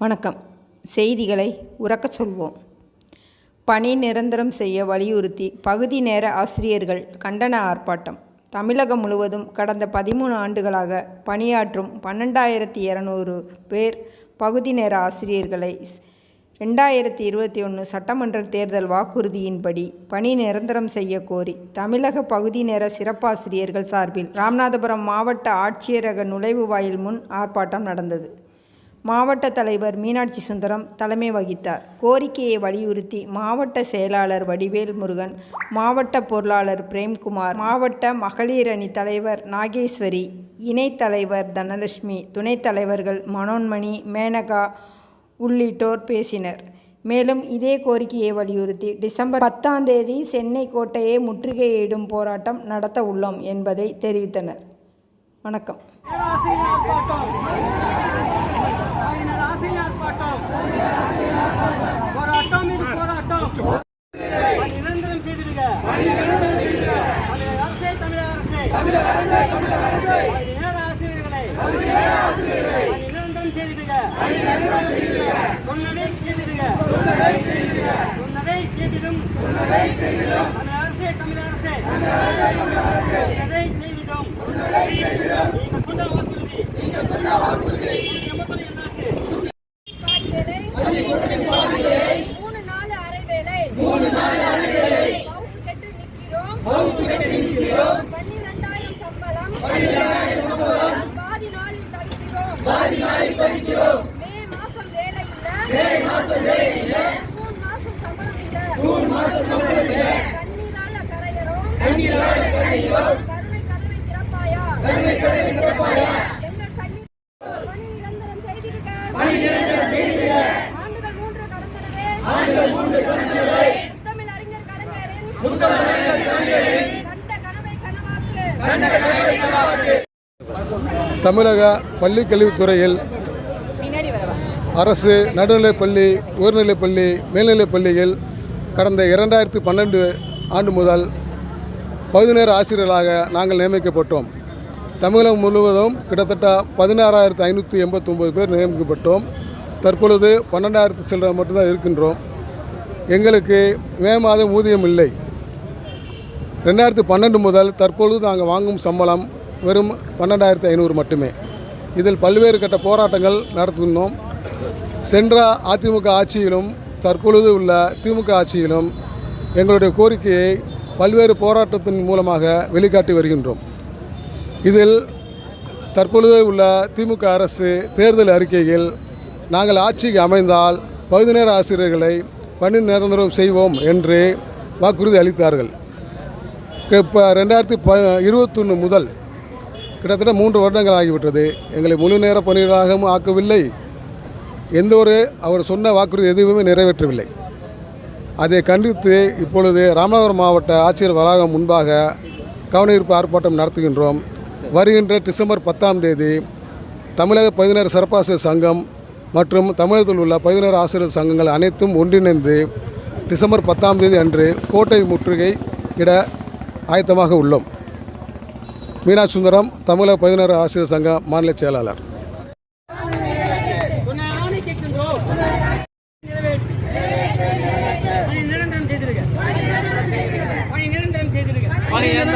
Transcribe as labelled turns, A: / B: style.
A: வணக்கம். செய்திகளை உறக்கச் சொல்வோம். பணி நிரந்தரம் செய்ய வலியுறுத்தி பகுதி நேர ஆசிரியர்கள் கண்டன ஆர்ப்பாட்டம். தமிழகம் முழுவதும் கடந்த பதிமூணு ஆண்டுகளாக பணியாற்றும் பன்னெண்டாயிரத்தி இரநூறு பேர் பகுதி நேர ஆசிரியர்களை ரெண்டாயிரத்தி இருபத்தி ஒன்று சட்டமன்ற தேர்தல் வாக்குறுதியின்படி பணி நிரந்தரம் செய்ய கோரி தமிழக பகுதி நேர சிறப்பாசிரியர்கள் சார்பில் ராமநாதபுரம் மாவட்ட ஆட்சியரக நுழைவு வாயில் முன் ஆர்ப்பாட்டம் நடந்தது. மாவட்ட தலைவர் மீனாட்சி சுந்தரம் தலைமை வகித்தார். கோரிக்கையை வலியுறுத்தி மாவட்ட செயலாளர் வடிவேல் முருகன் மாவட்ட பொருளாளர் பிரேம்குமார் மாவட்ட மகளிர் அணி தலைவர் நாகேஸ்வரி இணைத் தலைவர் தனலட்சுமி துணைத் தலைவர்கள் மனோன்மணி மேனகா உள்ளிட்டோர் பேசினர். மேலும் இதே கோரிக்கையை வலியுறுத்தி டிசம்பர் பத்தாம் தேதி சென்னை கோட்டையை முற்றுகையிடும் போராட்டம் நடத்த உள்ளோம் என்பதை தெரிவித்தனர். வணக்கம்.
B: போராட்டம் இது போராட்டம் பணி நிரந்தரம் செய்திடுக தமிழக அரசே தமிழக அரசே பணி நேர ஆசிரியர்களை நிரந்தரம் செய்திருக்க சொன்னதை செய்திருக்க சொன்னதை செய்திடும் தமிழக அரசே தமிழக அரசே சொன்னதை செய்திடும்
C: பாதி மூணு அரை நிக்கிறோம் பன்னிரெண்டாயிரம் பாதி நாளில் தவிக்கிறோம். மே மாசம் வேலை இல்லை. மே மாசம் வேலை இல்லை.
D: தமிழக பள்ளிக் கல்வித்துறையில் அரசு நடுநிலைப்பள்ளி உயர்நிலைப்பள்ளி மேல்நிலைப் பள்ளியில் கடந்த இரண்டாயிரத்தி பன்னெண்டு ஆண்டு முதல் பகுதி நேர ஆசிரியர்களாக நாங்கள் நியமிக்கப்பட்டோம். தமிழகம் முழுவதும் கிட்டத்தட்ட பதினாறாயிரத்து ஐநூற்றி எண்பத்தொம்போது பேர் நியமிக்கப்பட்டோம். தற்பொழுது பன்னெண்டாயிரத்து சில்லரை மட்டும்தான் இருக்கின்றோம். எங்களுக்கு மே மாதம் ஊதியம் இல்லை. ரெண்டாயிரத்து பன்னெண்டு முதல் தற்பொழுது நாங்கள் வாங்கும் சம்பளம் வெறும் பன்னெண்டாயிரத்து ஐநூறு மட்டுமே. இதில் பல்வேறு கட்ட போராட்டங்கள் நடத்தினோம் சென்ற அதிமுக ஆட்சியிலும் தற்பொழுது உள்ள திமுக ஆட்சியிலும் எங்களுடைய கோரிக்கையை பல்வேறு போராட்டத்தின் மூலமாக வெளிக்காட்டி வருகின்றோம். இதில் தற்பொழுது உள்ள திமுக அரசு தேர்தல் அறிக்கையில் நாங்கள் ஆட்சிக்கு அமைந்தால் பகுதி நேர ஆசிரியர்களை பணி நிரந்தரம் செய்வோம் என்று வாக்குறுதி அளித்தார்கள். இப்போ ரெண்டாயிரத்தி ப இருபத்தொன்று முதல் கிட்டத்தட்ட மூன்று வருடங்கள் ஆகிவிட்டது. எங்களை முழு நேர பணிகளாகவும் ஆக்கவில்லை. எந்த ஒரு அவர் சொன்ன வாக்குறுதி எதுவுமே நிறைவேற்றவில்லை. அதை கண்டித்து இப்பொழுது ராமநாதபுரம் மாவட்ட ஆட்சியர் வளாகம் முன்பாக கவனஈர்ப்பு ஆர்ப்பாட்டம் நடத்துகின்றோம். வருகின்ற டிசம்பர் பத்தாம் தேதி தமிழக பதினேறு சிறப்பாசிரியர் சங்கம் மற்றும் தமிழகத்தில் உள்ள பதினேறு ஆசிரியர் சங்கங்கள் அனைத்தும் ஒன்றிணைந்து டிசம்பர் பத்தாம் தேதி அன்று கோட்டை முற்றுகை இட ஆயத்தமாக உள்ளோம். மீனாட்சி சுந்தரம் தமிழக பதினேறு ஆசிரியர் சங்க மாநில செயலாளர்.
B: பணி நிரந்தரம் செய்திருக்க. பணி நிரந்தரம் செய்திருக்க பணி நிரந்தரம் செய்திருக்க.